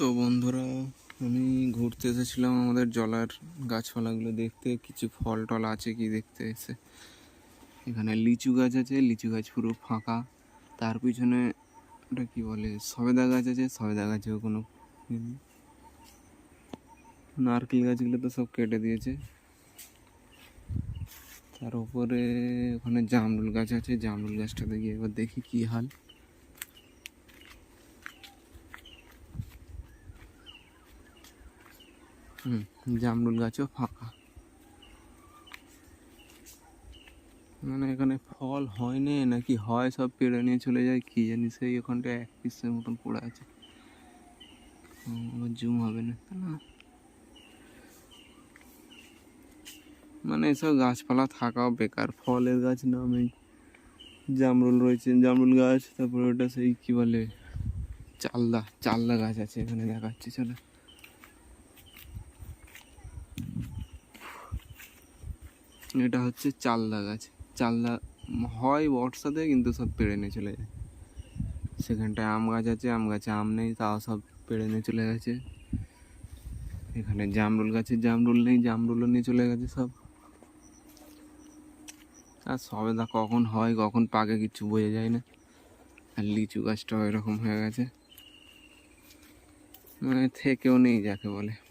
তো বন্ধুরা, আমি ঘুরতে এসেছিলাম আমাদের জলার গাছপালাগুলো দেখতে। কিছু ফল টল আছে কি দেখতে এসে। এখানে লিচু গাছ আছে, লিচু গাছ পুরো ফাঁকা। তার পিছনে ওটা কি বলে? সবেদা গাছ আছে, সবেদা গাছেও কোনো ইয়ে। নারকেল গাছগুলো তো সব কেটে দিয়েছে। তার উপরে ওখানে জামরুল গাছ আছে, জামরুল গাছটাতে গিয়ে এবার দেখি কি হাল। হুম, জামরুল গাছও ফাঁকা। মানে এখানে ফল হয় না নাকি হয় সব পেড়ে নিয়ে চলে যায়, কি জানি সেই ওখানটা এক পিসের মতন পড়ে আছে। আবার জুম হবে না না। মানে এসব গাছপালা থাকাও বেকার, ফলের গাছ নামেই জামরুল রয়েছে, জামরুল গাছ, তারপরে ওটা সেই কি বলে, চালদা চালদা গাছ আছে এখানে দেখাচ্ছি, চলো। এটা হচ্ছে চালদা গাছ। চালদা হয় বর্ষাতে কিন্তু সব পেড়ে নিয়ে চলে যায়। সেখানটায় আম গাছ আছে, আম গাছে আম নেই, তাও সব পেড়ে নিয়ে চলে গেছে। এখানে জামরুল গাছে জামরুল নেই, জামরুলও নিয়ে চলে গেছে সব। আর সবে সবেদা কখন হয়, কখন পাকে কিছু বোঝা যায় না। আর লিচু গাছটাও এরকম হয়ে গেছে। মানে থেকেও নেই, যাকে বলে।